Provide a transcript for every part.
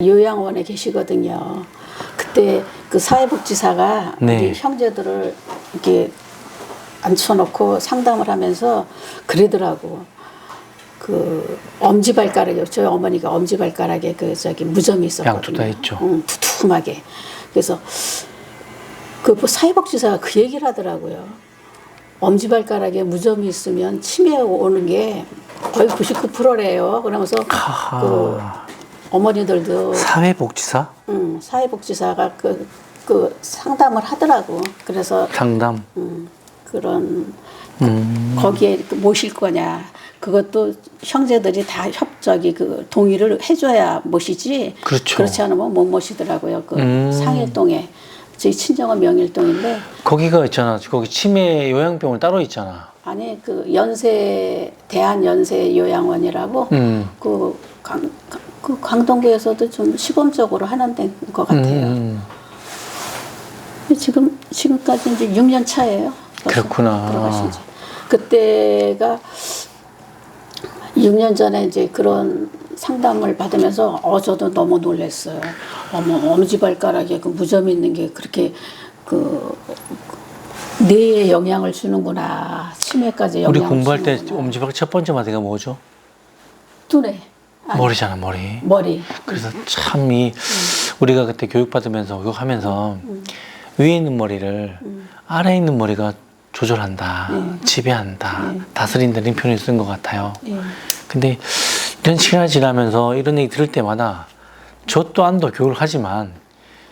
요양원에 계시거든요. 그때 그 사회복지사가 네. 우리 형제들을 이렇게 앉혀놓고 상담을 하면서 그러더라고. 그 엄지발가락에 저희 어머니가 엄지발가락에 그 저기 무좀이 있었거든요. 있죠. 응, 두툼하게. 그래서 그 사회복지사가 그 얘기를 하더라고요. 엄지발가락에 무좀이 있으면 치매 오는 게 거의 99%래요. 그러면서 하하. 그 어머니들도 사회복지사 음, 사회복지사가 그, 그 상담을 하더라고. 그래서 상담. 음, 그런 음. 거기에 그 모실 거냐. 그것도 형제들이 다 협적이 그 동의를 해줘야 모시지. 그렇죠. 그렇지 않으면 못 모시더라고요. 그 음. 상해동에 저희 친정은 명일동인데 거기가 있잖아. 거기 치매 요양병원 따로 있잖아. 아니 그 연세 대한 연세 요양원이라고 음. 그, 강, 그 강동구에서도 좀 시범적으로 하는 데인 것 같아요. 음. 지금 지금까지 이제 6년 차예요. 그렇구나. 들어가신 지. 그때가 6년 전에 이제 그런 상담을 받으면서 어 저도 너무 놀랐어요. 어머 엄지발가락에 그 무좀 있는 게 그렇게 그 뇌에 영향을 주는구나. 치매까지 영향을 우리 공부할 때 주는구나. 엄지발 첫 번째 마디가 뭐죠? 두뇌. 머리잖아, 머리. 머리. 그래서 참 이 우리가 그때 교육받으면서 교육하면서 위에 있는 머리를 아래 에 있는 머리가 조절한다, 지배한다, 다스린다 이런 표현을 쓴 것 같아요. 예. 근데 이런 시간이 지나면서 이런 얘기 들을 때마다 저 또한도 교육을 하지만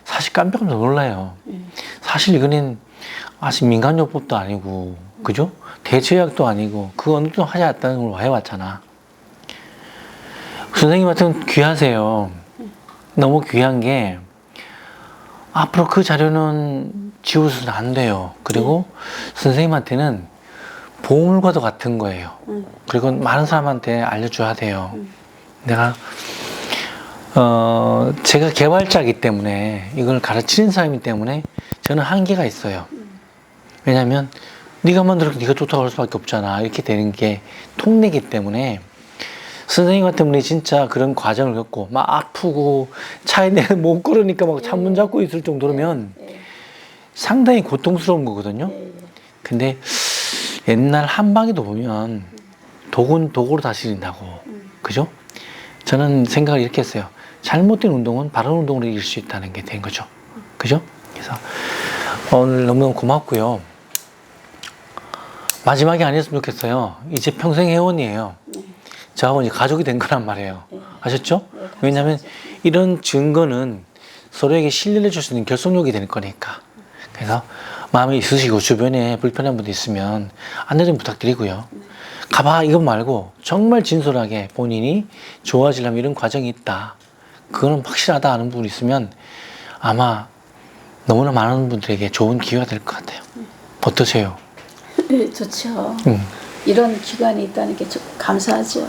사실 깜짝깜짝 놀라요. 사실 이거는 아직 민간요법도 아니고 그죠? 대체약도 아니고 그 어느 정도 하지 않았다는 걸 해왔잖아. 선생님한테는 귀하세요. 너무 귀한 게 앞으로 그 자료는 지워서는 안 돼요. 그리고 선생님한테는 보물과도 같은 거예요. 그리고 많은 사람한테 알려줘야 돼요. 내가 어 제가 개발자이기 때문에 이걸 가르치는 사람이기 때문에 저는 한계가 있어요. 왜냐하면 네가 만들었고 네가 쫓아갈 수밖에 없잖아. 이렇게 되는 게 통내기 때문에 선생님 같은 분이 진짜 그런 과정을 겪고 막 아프고 차에 내가 못 걸으니까 막 창문 잡고 있을 정도면 상당히 고통스러운 거거든요. 근데 옛날 한방에도 보면 독은 독으로 다스린다고 그죠? 저는 생각을 이렇게 했어요. 잘못된 운동은 바른 운동으로 이길 수 있다는 게 된 거죠. 그죠? 그래서 오늘 너무너무 고맙고요. 마지막이 아니었으면 좋겠어요. 이제 평생 회원이에요. 저하고 이제 가족이 된 거란 말이에요. 아셨죠? 왜냐하면 이런 증거는 서로에게 신뢰를 줄 수 있는 결속력이 될 거니까. 그래서 마음에 있으시고 주변에 불편한 분도 있으면 안내 좀 부탁드리고요. 가봐 이것 말고 정말 진솔하게 본인이 좋아지려면 이런 과정이 있다. 그거는 확실하다 하는 부분이 있으면 아마 너무나 많은 분들에게 좋은 기회가 될 것 같아요. 어떠세요? 네, 좋죠. 음. 이런 기관이 있다는 게 좀 감사하죠.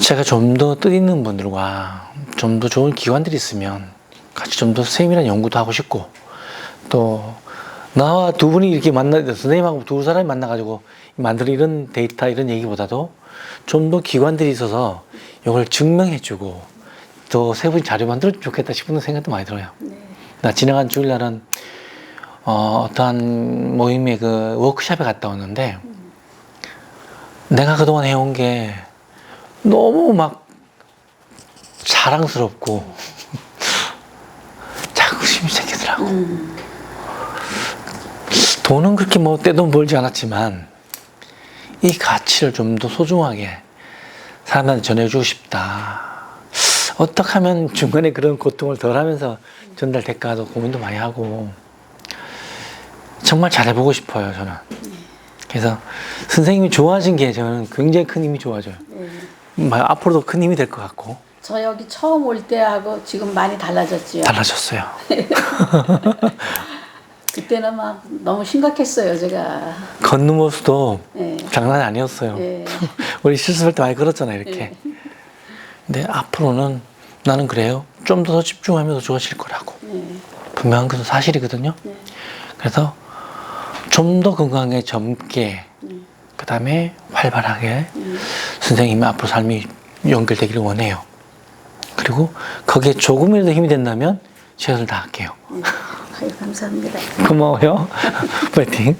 제가 좀 더 뜻 있는 분들과 좀 더 좋은 기관들이 있으면 같이 좀더 세밀한 연구도 하고 싶고 또 나와 두 분이 이렇게 만나 선생님하고 두 사람이 만나가지고 만드는 이런 데이터 이런 얘기보다도 좀 더 기관들이 있어서 이걸 증명해주고 더 세부적인 자료 만들어주면 좋겠다 싶은 생각도 많이 들어요. 나 지나간 주일날은 어, 어떠한 모임의 그 워크숍에 갔다 왔는데 내가 그동안 해온 게 너무 막 자랑스럽고 자긍심이 생기더라고. 돈은 그렇게 뭐 떼돈 벌지 않았지만 이 가치를 좀 더 소중하게 사람들한테 전해주고 싶다. 어떻게 하면 중간에 그런 고통을 덜 하면서 전달될까도 고민도 많이 하고 정말 잘해보고 싶어요, 저는. 그래서 선생님이 좋아진 게 저는 굉장히 큰 힘이 좋아져요. 막 앞으로도 큰 힘이 될 것 같고 저 여기 처음 올 때하고 지금 많이 달라졌지요. 달라졌어요. 그때는 막 너무 심각했어요, 제가. 걷는 모습도 예. 장난이 아니었어요. 예. 우리 실습할 때 많이 걸었잖아요, 이렇게. 근데 앞으로는 나는 그래요. 좀 더 집중하면서 좋아질 거라고. 예. 분명한 것은 사실이거든요. 그래서 좀 더 건강하게 젊게, 그 다음에 활발하게 선생님의 앞으로 삶이 연결되기를 원해요. 그리고 거기에 조금이라도 힘이 된다면 최선을 다할게요. 아유, 감사합니다. 고마워요. 파이팅.